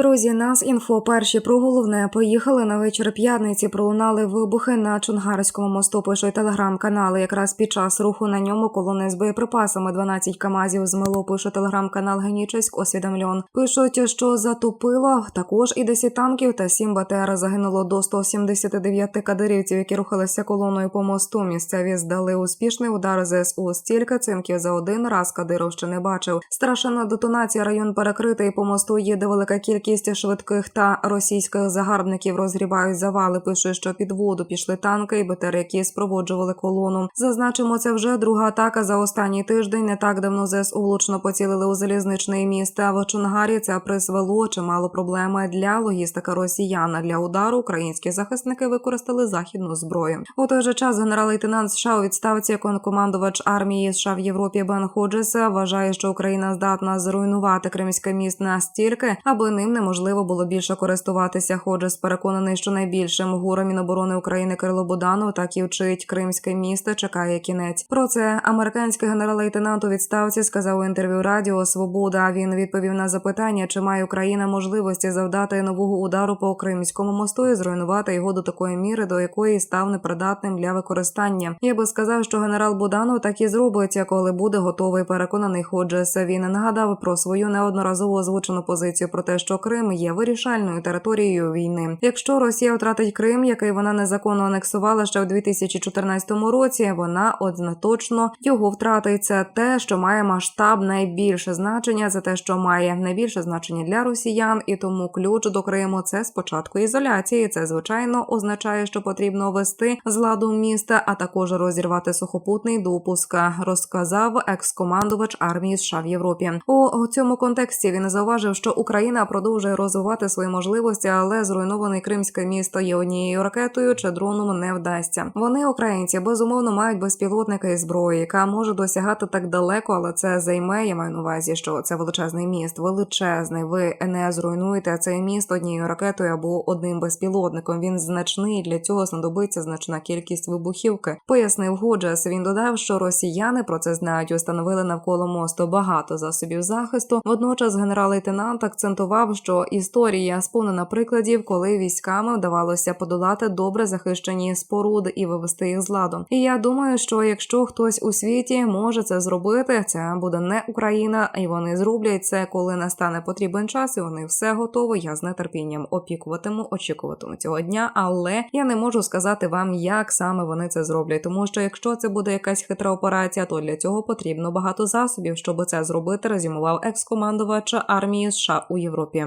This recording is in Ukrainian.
Друзі, нас інфо перші про головне. Поїхали на вечір п'ятниці. Пролунали вибухи на Чонгарському мосту. Пишуть телеграм-канали. Якраз під час руху на ньому колони з боєприпасами 12 камазів змило. Пише телеграм-канал Генічеськ. Освідомльон. Пишуть, що затопило. Також і 10 танків та 7 БТР загинуло до 179 кадирівців, які рухалися колоною по мосту. Місцеві здали успішний удар ЗСУ. Стільки цинків за один раз Кадиров ще не бачив. Страшенна детонація. Район перекритий. По мосту їде велика кількість швидких та російських загарбників. Розгрібають завали. Пише, що під воду пішли танки і БТР, які спроводжували колону. Зазначимо, це вже друга атака за останній тиждень. Не так давно ЗСУ влучно поцілили у залізничний міст. А в Чонгарі це призвело чимало проблеми для логістики росіян. Для удару українські захисники використали західну зброю. У той же час генерал-лейтенант США у відставці командувач армії США в Європі Бен Ходжес вважає, що Україна здатна зруйнувати Кримське міст настільки, аби ним неможливо було більше користуватися. Ходжес переконаний, що найбільшим гуром Міноборони України Кирило Буданов так і вчить Кримське місто. Чекає кінець. Про це американський генерал-лейтенант у відставці сказав у інтерв'ю Радіо Свобода. Він відповів на запитання, чи має Україна можливості завдати нового удару по Кримському мосту і зруйнувати його до такої міри, до якої став непридатним для використання. Я би сказав, що генерал Буданов так і зробиться, коли буде готовий. Переконаний Ходжес. Він нагадав про свою неодноразово озвучену позицію про те, що Крим є вирішальною територією війни. Якщо Росія втратить Крим, який вона незаконно анексувала ще в 2014 році, вона одноточно його втратить. Це те, що має масштаб найбільше значення, це те, що має найбільше значення для росіян, і тому ключ до Криму це спочатку ізоляції. Це звичайно означає, що потрібно ввести з ладу міста, а також розірвати сухопутний допуск, розказав екс-командувач армії США в Європі. У цьому контексті він зауважив, що Україна продовжує розвивати свої можливості, але зруйноване кримське місто є однією ракетою чи дроном не вдасться. Вони, українці, безумовно мають безпілотники і зброю, яка може досягати так далеко, але це займе. Я маю на увазі, що це величезний міст, величезний. Ви не зруйнуєте цей міст однією ракетою або одним безпілотником. Він значний для цього знадобиться значна кількість вибухівки. Пояснив Годжес. Він додав, що росіяни про це знають. Установили навколо мосту багато засобів захисту. Водночас генерал-лейтенант акцентував, що історія сповнена прикладів, коли військами вдавалося подолати добре захищені споруди і вивести їх з ладу. І я думаю, що якщо хтось у світі може це зробити, це буде не Україна, і вони зроблять це, коли настане потрібен час, і вони все готово. Я з нетерпінням опікуватиму, очікуватиму цього дня, але я не можу сказати вам, як саме вони це зроблять, тому що якщо це буде якась хитра операція, то для цього потрібно багато засобів, щоб це зробити. Резюмував екс-командувач армії США у Європі.